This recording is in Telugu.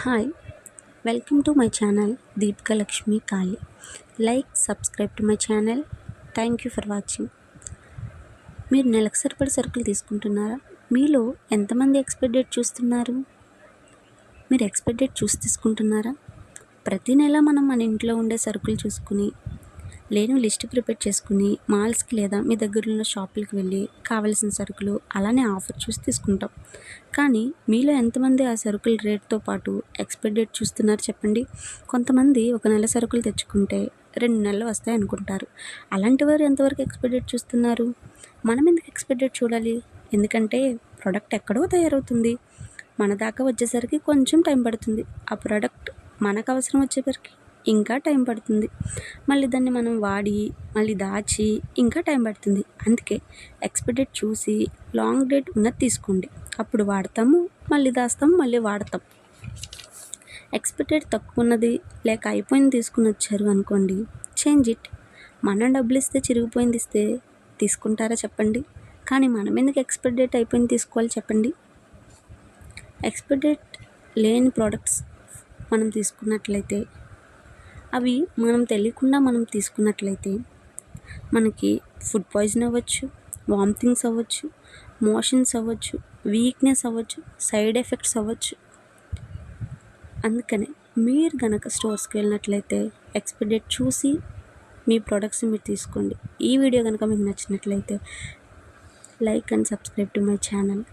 Hi welcome to my channel Deepika Lakshmi Kali like subscribe to my channel thank you for watching మీరు నెలకు సరిపడి సరుకులు తీసుకుంటున్నారా? మీలో ఎంతమంది ఎక్స్పైర్ డేట్ చూస్తున్నారు? మీరు ఎక్స్పైర్ డేట్ చూసి తీసుకుంటున్నారా? ప్రతి నెల మనం మన ఇంట్లో ఉండే సరుకులు చూసుకుని లేని లిస్ట్ ప్రిపేర్ చేసుకుని మాల్స్కి లేదా మీ దగ్గర ఉన్న షాపులకు వెళ్ళి కావలసిన సరుకులు అలానే ఆఫర్ చూసి తీసుకుంటాం. కానీ మీలో ఎంతమంది ఆ సరుకుల రేట్తో పాటు ఎక్స్పైరీ డేట్ చూస్తున్నారు చెప్పండి? కొంతమంది ఒక నెల సరుకులు తెచ్చుకుంటే రెండు నెలలు వస్తాయి అనుకుంటారు. అలాంటి వారు ఎంతవరకు ఎక్స్పైరీ డేట్ చూస్తున్నారు? మనం ఎందుకు ఎక్స్పైరీ డేట్ చూడాలి? ఎందుకంటే ప్రోడక్ట్ ఎక్కడో తయారవుతుంది. మన దాకా వచ్చేసరికి కొంచెం టైం పడుతుంది. ఆ ప్రోడక్ట్ మనకు అవసరం వచ్చేసరికి ఇంకా టైం పడుతుంది. మళ్ళీ దాన్ని మనం వాడి మళ్ళీ దాచి ఇంకా టైం పడుతుంది. అందుకే ఎక్స్పైర్ డేట్ చూసి లాంగ్ డేట్ ఉన్నది తీసుకోండి. అప్పుడు వాడతాము మళ్ళీ దాస్తాము మళ్ళీ వాడతాం. ఎక్స్పెక్టెడ్ తక్కువ ఉన్నది లేక అయిపోయింది తీసుకుని వచ్చారు అనుకోండి చేంజ్ ఇట్. మనం డబ్బులు ఇస్తే చిరిగిపోయింది ఇస్తే తీసుకుంటారా చెప్పండి. కానీ మనం ఎందుకు ఎక్స్పైర్ డేట్ అయిపోయింది తీసుకోవాలి చెప్పండి. ఎక్స్పైర్ డేట్ లేని ప్రోడక్ట్స్ మనం తీసుకున్నట్లయితే అవి మనం తెలియకుండా మనం తీసుకున్నట్లయితే మనకి ఫుడ్ పాయిజన్ అవ్వచ్చు వామిటింగ్స్ అవ్వచ్చు మోషన్స్ అవ్వచ్చు వీక్నెస్ అవ్వచ్చు సైడ్ ఎఫెక్ట్స్ అవ్వచ్చు. అందుకనే మీరు గనక స్టోర్స్కి వెళ్ళినట్లయితే ఎక్స్పైర్ డేట్ చూసి మీ ప్రోడక్ట్స్ మీరు తీసుకోండి. ఈ వీడియో కనుక మీకు నచ్చినట్లయితే like and subscribe to my channel